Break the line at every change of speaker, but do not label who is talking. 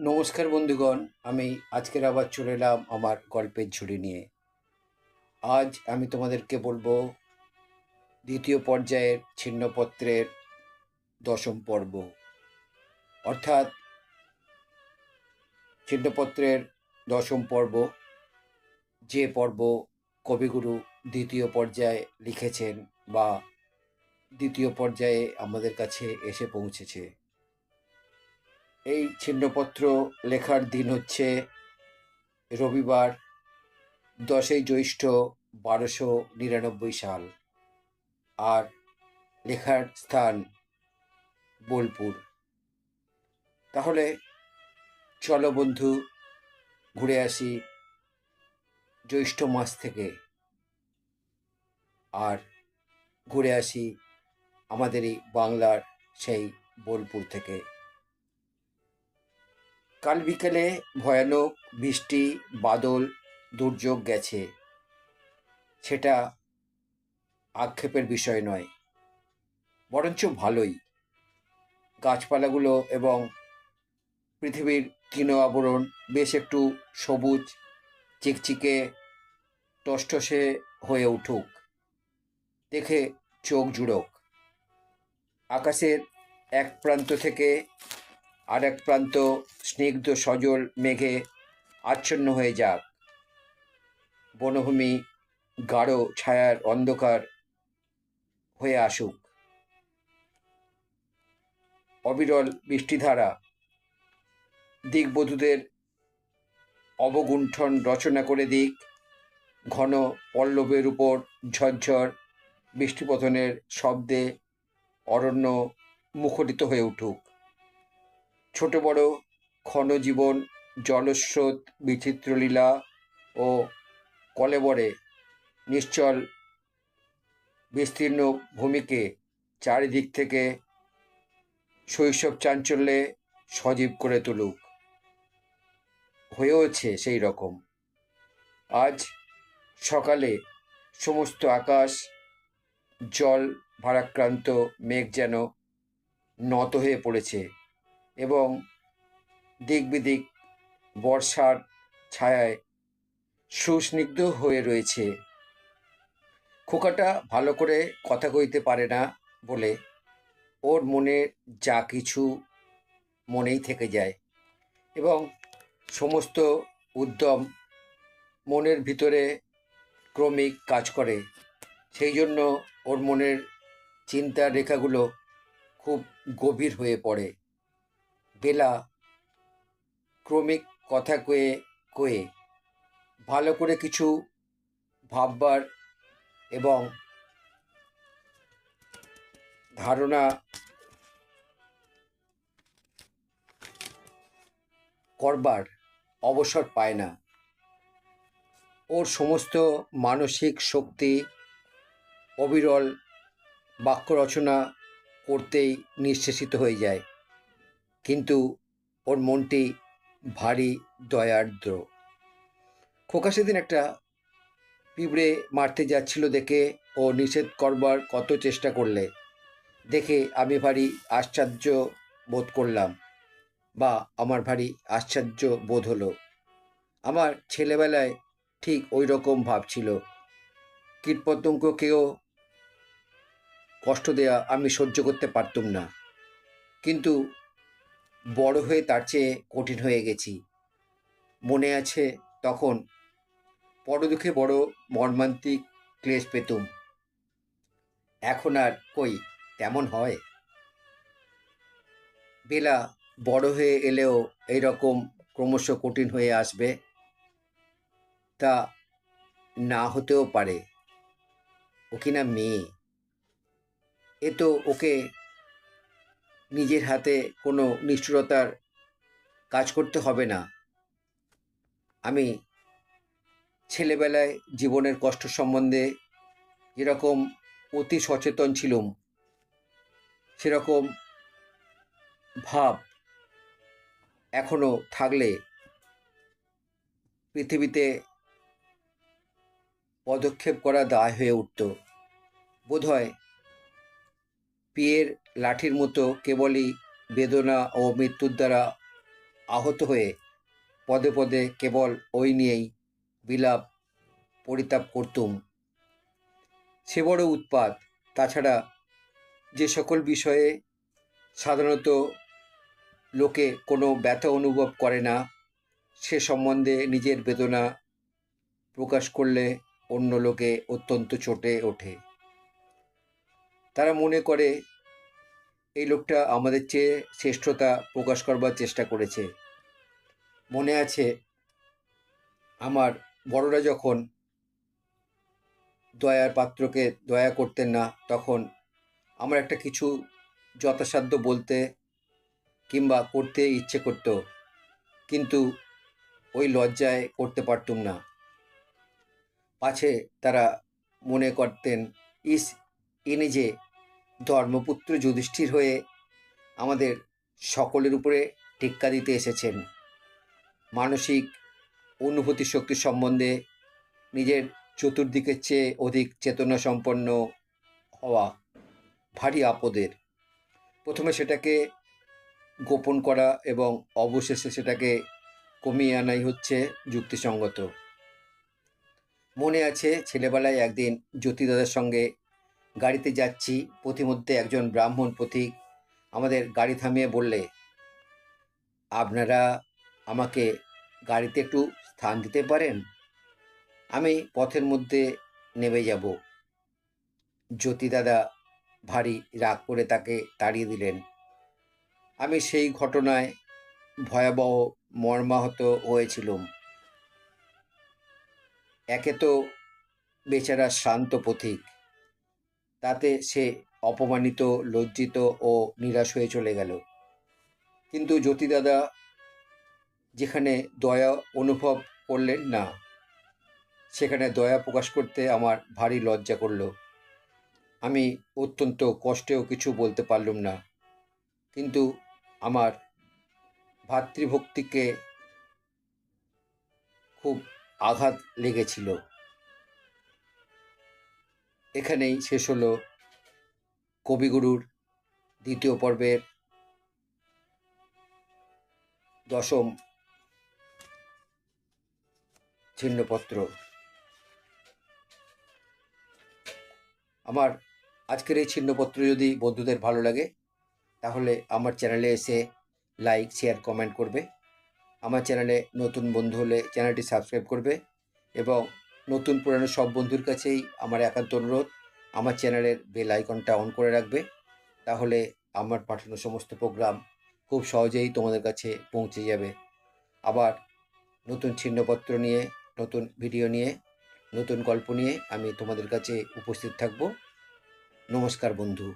নমস্কার বন্ধুগণ, আমি আজকের আবার চলে এলাম আমার গল্পের ঝুড়ি নিয়ে। আজ আমি তোমাদেরকে বলব দ্বিতীয় পর্যায়ের ছিন্নপত্রের দশম পর্ব। অর্থাৎ ছিন্নপত্রের দশম পর্ব, যে পর্ব কবিগুরু দ্বিতীয় পর্যায়ে লিখেছেন বা দ্বিতীয় পর্যায়ে আমাদের কাছে এসে পৌঁছেছে। এই ছিন্নপত্র লেখার দিন হচ্ছে রবিবার, দশই জ্যৈষ্ঠ বারোশো নিরানব্বই সাল। আর লেখার স্থান বোলপুর। তাহলে চলো বন্ধু, ঘুরে আসি জ্যৈষ্ঠ মাস থেকে। আর ঘুরে আসি আমাদেরই বাংলার সেই বোলপুর থেকে। কাল বিকেলে ভয়ানক বৃষ্টি, বাদল, দুর্যোগ গেছে। সেটা আক্ষেপের বিষয় নয়, বরঞ্চ ভালোই। গাছপালাগুলো এবং পৃথিবীর তৃণ আবরণ বেশ একটু সবুজ, চিকচিকে, টসটসে হয়ে উঠুক। দেখে চোখ জুড়োক। আকাশের এক প্রান্ত থেকে আর এক প্রান্ত স্নিগ্ধ সজল মেঘে আচ্ছন্ন হয়ে যাক। বনভূমি গাঢ় ছায়ার অন্ধকার হয়ে আসুক। অবিরল বৃষ্টিধারা, দিকবধূদের অবগুণ্ঠন রচনা করে দিক। ঘন পল্লবের উপর ঝরঝর বৃষ্টিপতনের শব্দে অরণ্য মুখরিত হয়ে উঠুক। ছোট বড় ক্ষণজীবন, জলস্রোত, বিচিত্রলীলা ও কলেবরে নিশ্চল বিস্তীর্ণ ভূমিকে চারিদিক থেকে শৈশব চাঞ্চল্যে সজীব করে তুলুক। হয়েওছে সেই রকম। আজ সকালে সমস্ত আকাশ, জল, ভারাক্রান্ত মেঘ যেন নত হয়ে পড়েছে। এবং দিক বিদিক বর্ষার ছায়ায় সুস্নিগ্ধ হয়ে রয়েছে। খোকাটা ভালো করে কথা কইতে পারে না বলে ওর মনে যা কিছু মনেই থেকে যায় এবং সমস্ত উদ্যম মনের ভিতরে ক্রমিক কাজ করে। সেই জন্য ওর মনের চিন্তার রেখাগুলো খুব গভীর হয়ে পড়ে। বেলা ক্রমিক কথা কয়ে কয়ে ভালো করে কিছু ভাববার এবং ধারণা করবার অবসর পায় না। ওর সমস্ত মানসিক শক্তি অবিরল বাক্য রচনা করতেই নিঃশেষিত হয়ে যায়। কিন্তু ওর মনটি ভারী দয়ার্দ্র খোকা সেদিন একটা পিঁপড়ে মারতে যাচ্ছিল দেখে ও নিষেধ করবার কত চেষ্টা করলে। দেখে আমি ভারী আশ্চর্য বোধ করলাম বা আমার ভারী আশ্চর্য বোধ হলো। আমার ছেলেবেলায় ঠিক ওই রকম ভাব ছিল। কীটপতঙ্গকেও কষ্ট দেয়া আমি সহ্য করতে পারতুম না। কিন্তু বড় হয়ে তার চেয়ে কঠিন হয়ে গেছি। মনে আছে তখন বড় দুঃখে বড় মর্মান্তিক ক্লেশ পেতুম। এখন আর কই, তেমন হয়? বেলা বড় হয়ে এলেও এই রকম ক্রমশ কঠিন হয়ে আসবে তা না হতেও পারে। ও কিনা মেয়ে? এ তো ওকে নিজের হাতে কোনো নিষ্ঠুরতার কাজ করতে হবে না। আমি ছেলেবেলায় জীবনের কষ্ট সম্বন্ধে যেরকম অতি সচেতন ছিলুম, সেরকম ভাব এখনও থাকলে পৃথিবীতে পদক্ষেপ করা দায় হয়ে উঠত। বোধহয় পিয়ের লাঠির মতো কেবলই বেদনা ও মৃত্যুর দ্বারা আহত হয়ে পদে পদে কেবল ওই নিয়েই বিলাপ পরিতাপ করতুম। সে বড় উৎপাত। তাছাড়া যে সকল বিষয়ে সাধারণত লোকে কোনো ব্যথা অনুভব করে না, সে সম্বন্ধে নিজের বেদনা প্রকাশ করলে অন্য লোকে অত্যন্ত চটে ওঠে। তারা মনে করে এই লোকটা আমাদের চেয়ে শ্রেষ্ঠতা প্রকাশ করবার চেষ্টা করেছে। মনে আছে আমার বড়রা যখন দয়ার পাত্রকে দয়া করতেন না, তখন আমার একটা কিছু যথাসাধ্য বলতে কিংবা করতে ইচ্ছে করতো, কিন্তু ওই লজ্জায় করতে পারতুম না। পাছে তারা মনে করতেন, ইস, ইনি যে ধর্মপুত্র যুধিষ্ঠির হয়ে আমাদের সকলের উপরে টিক্কা দিতে এসেছেন। মানসিক অনুভূতি শক্তি সম্বন্ধে নিজের চতুর্দিকের চেয়ে অধিক চেতনা সম্পন্ন হওয়া ভারী আপদের। প্রথমে সেটাকে গোপন করা এবং অবশেষে সেটাকে কমিয়ে আনাই হচ্ছে যুক্তিসঙ্গত। মনে আছে ছেলেবেলায় একদিন জ্যোতিদাদার সঙ্গে গাড়িতে যাচ্ছি, পথিমধ্যে একজন ব্রাহ্মণ পথিক আমাদের গাড়ি থামিয়ে বললে, আপনারা আমাকে গাড়িতে একটু স্থান দিতে পারেন? আমি পথের মধ্যে নেমে যাব। জ্যোতিদাদা ভারী রাগ করে তাকে তাড়িয়ে দিলেন। আমি সেই ঘটনায় ভয়াবহ মর্মাহত হয়েছিলুম। একে তো বেচারা শান্ত পথিক। তাতে সে অপমানিত, লজ্জিত ও নিরাশ হয়ে চলে গেল। কিন্তু জ্যোতিদাদা যেখানে দয়া অনুভব করলেন না, সেখানে দয়া প্রকাশ করতে আমার ভারী লজ্জা করল। আমি অত্যন্ত কষ্টেও কিছু বলতে পারলুম না, কিন্তু আমার ভাতৃভক্তিকে খুব আঘাত লেগেছিল। এখানেই শেষ হলো কবিগুরুর দ্বিতীয় পর্বের দশম ছিন্নপত্র। আমার আজকের এই ছিন্নপত্র যদি বন্ধুদের ভালো লাগে, তাহলে আমার চ্যানেলে এসে লাইক, শেয়ার, কমেন্ট করবে। আমার চ্যানেলে নতুন বন্ধু হলে চ্যানেলটি সাবস্ক্রাইব করবে এবং নতুন পুরানো সব বন্ধুর কাছেই আমার একান্ত অনুরোধ, আমার চ্যানেলের বেল আইকনটা অন করে রাখবে। তাহলে আমার পাঠানো সমস্ত প্রোগ্রাম খুব সহজেই তোমাদের কাছে পৌঁছে যাবে। আবার নতুন ছিন্নপত্র নিয়ে, নতুন ভিডিও নিয়ে, নতুন গল্প নিয়ে আমি তোমাদের কাছে উপস্থিত থাকব। নমস্কার বন্ধু।